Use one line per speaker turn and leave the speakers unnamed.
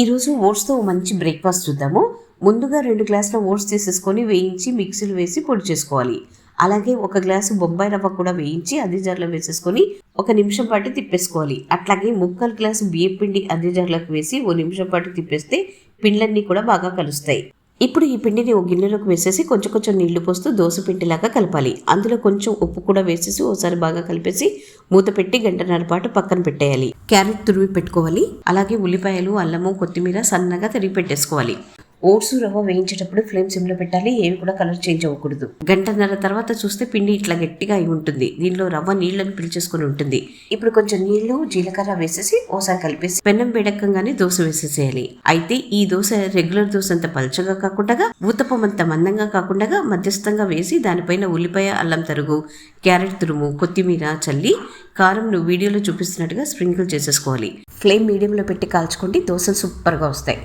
ఈరోజు ఓట్స్తో మంచి బ్రేక్ఫాస్ట్ చూద్దాము. ముందుగా రెండు గ్లాసుల ఓట్స్ తీసేసుకొని వేయించి మిక్సీలో వేసి పొడి చేసుకోవాలి. అలాగే ఒక గ్లాసు బొంబాయి రవ్వ కూడా వేయించి అదే జార్లో వేసేసుకొని ఒక నిమిషం పాటు తిప్పేసుకోవాలి. అట్లాగే ముక్కలు గ్లాసు బియ్యం పిండి అదే జార్లోకి వేసి ఓ నిమిషం పాటు తిప్పేస్తే పిండ్లన్నీ కూడా బాగా కలుస్తాయి. ఇప్పుడు ఈ పిండిని ఓ గిన్నెలోకి వేసేసి కొంచెం కొంచెం నీళ్ళు పోస్తూ దోశ పిండిలాగా కలపాలి. అందులో కొంచెం ఉప్పు కూడా వేసేసి ఓసారి బాగా కలిపేసి మూత పెట్టి గంటన్నర పాటు పక్కన పెట్టేయాలి. క్యారెట్ తురిమి పెట్టుకోవాలి. అలాగే ఉల్లిపాయలు అల్లము కొత్తిమీర సన్నగా తరిగి పెట్టేసుకోవాలి. ఓట్స్ రవ్వ వేయించేటప్పుడు ఫ్లేమ్ సిమ్లో పెట్టాలి ఏవి కూడా కలర్ చేంజ్ అవ్వకూడదు. గంటన్నర తర్వాత చూస్తే పిండి ఇట్లా గట్టిగా అయి ఉంటుంది. దీనిలో రవ్వ నీళ్ళను పిలిచేసుకుని ఉంటుంది. ఇప్పుడు కొంచెం నీళ్ళు జీలకర్ర వేసేసి ఓసారి కలిపేసి పెన్నం వేడెక్కగానే దోశ వేసేసేయాలి. అయితే ఈ దోశ రెగ్యులర్ దోశ అంత పల్చగా కాకుండా ఊతపం అంత మందంగా కాకుండా మధ్యస్థంగా వేసి దానిపైన ఉల్లిపాయ అల్లం తరుగు క్యారెట్ తురుము కొత్తిమీర చల్లి కారంను వీడియోలో చూపిస్తున్నట్టుగా స్ప్రింకిల్ చేసేసుకోవాలి. ఫ్లేమ్ మీడియంలో పెట్టి కాల్చుకోండి దోశలు సూపర్గా వస్తాయి.